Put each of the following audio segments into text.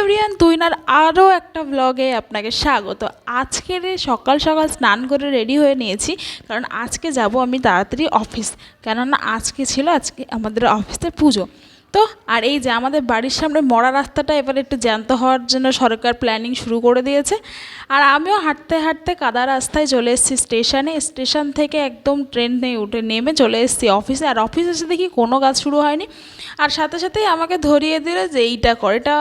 Everyone তুইনার আরও একটা ব্লগে আপনাকে স্বাগত। আজকের সকাল সকাল স্নান করে রেডি হয়ে নিয়েছি, কারণ আজকে যাব আমি তাড়াতাড়ি অফিস কেননা আজকে ছিল আজকে আমাদের অফিসে পুজো। তো আর এই যে আমাদের বাড়ির সামনে মরা রাস্তাটা এবার একটু জ্যান্ত হওয়ার জন্য সরকার প্ল্যানিং শুরু করে দিয়েছে। আর আমিও হাঁটতে হাঁটতে কাদা রাস্তায় চলে এসেছি স্টেশনে। স্টেশন থেকে একদম ট্রেনে উঠে নেমে চলে এসেছি অফিসে আর অফিসে এসে দেখি কোনো কাজ শুরু হয়নি। আর সাথে সাথেই আমাকে ধরিয়ে দিল যে এইটা কর। এটা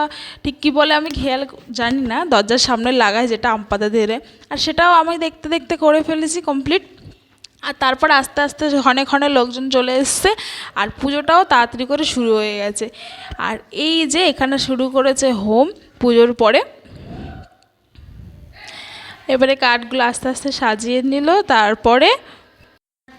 ঠিক কী বলে আমি খেয়াল জানি না। দরজার সামনে লাগায় যেটা আমপাতা ধরে। আর সেটাও আমি দেখতে দেখতে করে ফেলেছি কমপ্লিট আর তারপর আস্তে আস্তে ক্ষণে ক্ষণে লোকজন চলে এসছে আর পুজোটাও তাড়াতাড়ি করে শুরু হয়ে গেছে। আর এই যে এখানে শুরু করেছে হোম পুজোর পরে, এবারে কাঠগুলো আস্তে আস্তে সাজিয়ে নিল, তারপরে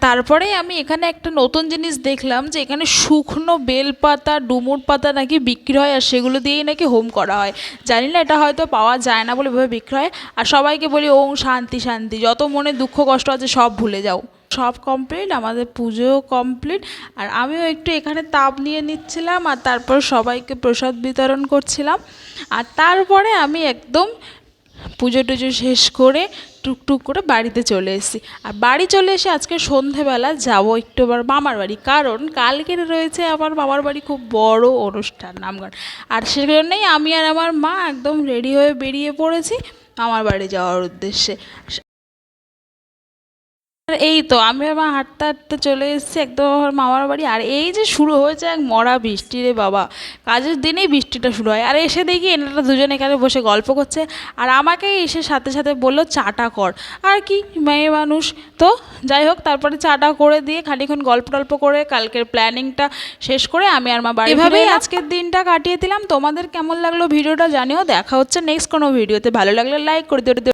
তারপরে আমি এখানে একটা নতুন জিনিস দেখলাম যে এখানে শুকনো বেলপাতা, ডুমুর পাতা নাকি বিক্রি হয় আর সেগুলো দিয়েই নাকি হোম করা হয়। জানি না এটা হয়তো পাওয়া যায় না বলে এভাবে বিক্রি হয়। আর সবাইকে বলি ওং শান্তি শান্তি, যত মনে দুঃখ, কষ্ট আছে সব ভুলে যাও। সব কমপ্লিট আমাদের পুজোও কমপ্লিট আর আমিও একটু এখানে তাপ নিয়ে নিচ্ছিলাম আর তারপর সবাইকে প্রসাদ বিতরণ করছিলাম। আর তারপরে আমি একদম পুজো টুজো শেষ করে টুকটুক করে বাড়িতে চলে এসেছি। আর বাড়ি চলে এসে আজকে সন্ধেবেলা যাব একটু আবার মামার বাড়ি। কারণ কালকের রয়েছে আমার মামার বাড়ি খুব বড় অনুষ্ঠান নামগান আর সেজন্যই আমি আর আমার মা একদম রেডি হয়ে বেরিয়ে পড়েছি মামার বাড়ি যাওয়ার উদ্দেশ্যে। এই তো আমি আমার হাঁটতে হাঁটতে চলে এসেছি একদম আমার মামার বাড়ি। আর এই যে শুরু হয়েছে এক মরা বৃষ্টি রে বাবা। কাজের দিনেই বৃষ্টিটা শুরু হয়। আর এসে দেখি এনারা দুজন এখানে বসে গল্প করছে। আর আমাকে এসে সাথে সাথে বলল চাটা কর। আর কি মেয়ে মানুষ। তো যাই হোক তারপরে চাটা করে দিয়ে খানিক্ষণ গল্প টল্প করে কালকের প্ল্যানিংটা শেষ করে আমি আর মা বাড়ি এভাবেই আজকের দিনটা কাটিয়ে দিলাম। তোমাদের কেমন লাগল ভিডিওটা জানিও। দেখা হচ্ছে নেক্সট কোনো ভিডিওতে ভালো লাগলে লাইক করে দিও